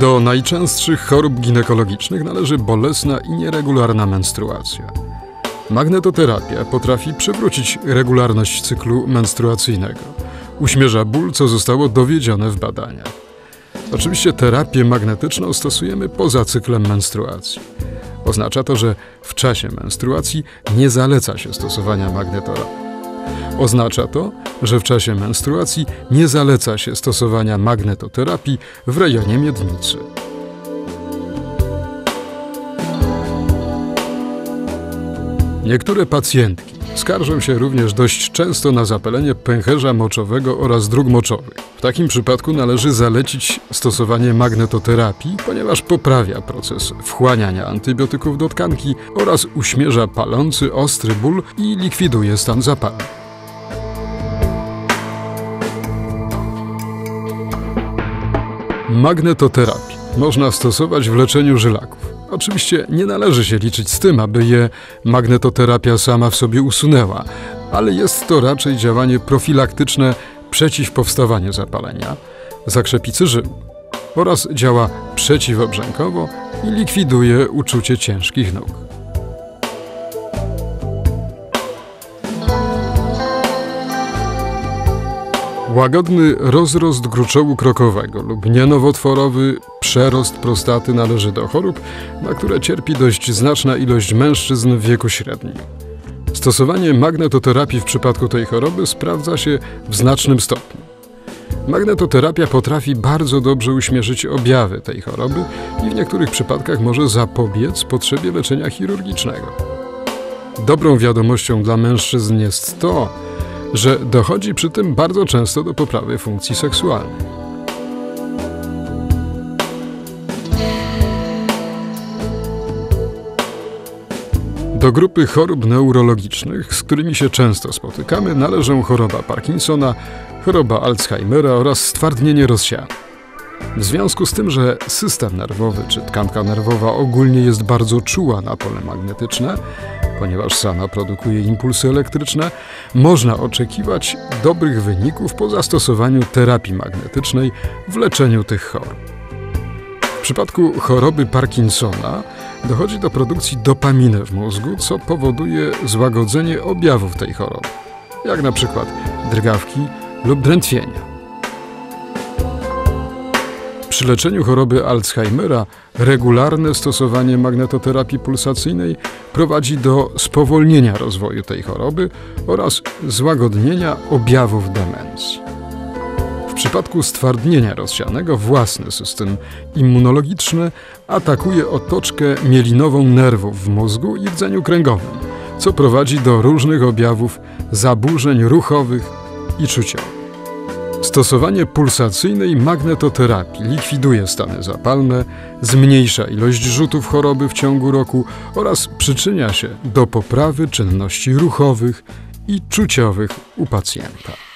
Do najczęstszych chorób ginekologicznych należy bolesna i nieregularna menstruacja. Magnetoterapia potrafi przywrócić regularność cyklu menstruacyjnego. Uśmierza ból, co zostało dowiedzione w badaniach. Oczywiście terapię magnetyczną stosujemy poza cyklem menstruacji. Oznacza to, że w czasie menstruacji nie zaleca się stosowania magnetora. Oznacza to, że w czasie menstruacji nie zaleca się stosowania magnetoterapii w rejonie miednicy. Niektóre pacjentki skarżą się również dość często na zapalenie pęcherza moczowego oraz dróg moczowych. W takim przypadku należy zalecić stosowanie magnetoterapii, ponieważ poprawia proces wchłaniania antybiotyków do tkanki oraz uśmierza palący, ostry ból i likwiduje stan zapalny. Magnetoterapię można stosować w leczeniu żylaków. Oczywiście nie należy się liczyć z tym, aby je magnetoterapia sama w sobie usunęła, ale jest to raczej działanie profilaktyczne przeciw powstawaniu zapalenia, zakrzepicy żył oraz działa przeciwobrzękowo i likwiduje uczucie ciężkich nóg. Łagodny rozrost gruczołu krokowego lub nienowotworowy przerost prostaty należy do chorób, na które cierpi dość znaczna ilość mężczyzn w wieku średnim. Stosowanie magnetoterapii w przypadku tej choroby sprawdza się w znacznym stopniu. Magnetoterapia potrafi bardzo dobrze uśmierzyć objawy tej choroby i w niektórych przypadkach może zapobiec potrzebie leczenia chirurgicznego. Dobrą wiadomością dla mężczyzn jest to, że dochodzi przy tym bardzo często do poprawy funkcji seksualnej. Do grupy chorób neurologicznych, z którymi się często spotykamy, należą choroba Parkinsona, choroba Alzheimera oraz stwardnienie rozsiane. W związku z tym, że system nerwowy czy tkanka nerwowa ogólnie jest bardzo czuła na pole magnetyczne, ponieważ sama produkuje impulsy elektryczne, można oczekiwać dobrych wyników po zastosowaniu terapii magnetycznej w leczeniu tych chorób. W przypadku choroby Parkinsona dochodzi do produkcji dopaminy w mózgu, co powoduje złagodzenie objawów tej choroby, jak na przykład drgawki lub drętwienia. Przy leczeniu choroby Alzheimera regularne stosowanie magnetoterapii pulsacyjnej prowadzi do spowolnienia rozwoju tej choroby oraz złagodnienia objawów demencji. W przypadku stwardnienia rozsianego własny system immunologiczny atakuje otoczkę mielinową nerwów w mózgu i rdzeniu kręgowym, co prowadzi do różnych objawów zaburzeń ruchowych i czuciowych. Stosowanie pulsacyjnej magnetoterapii likwiduje stany zapalne, zmniejsza ilość rzutów choroby w ciągu roku oraz przyczynia się do poprawy czynności ruchowych i czuciowych u pacjenta.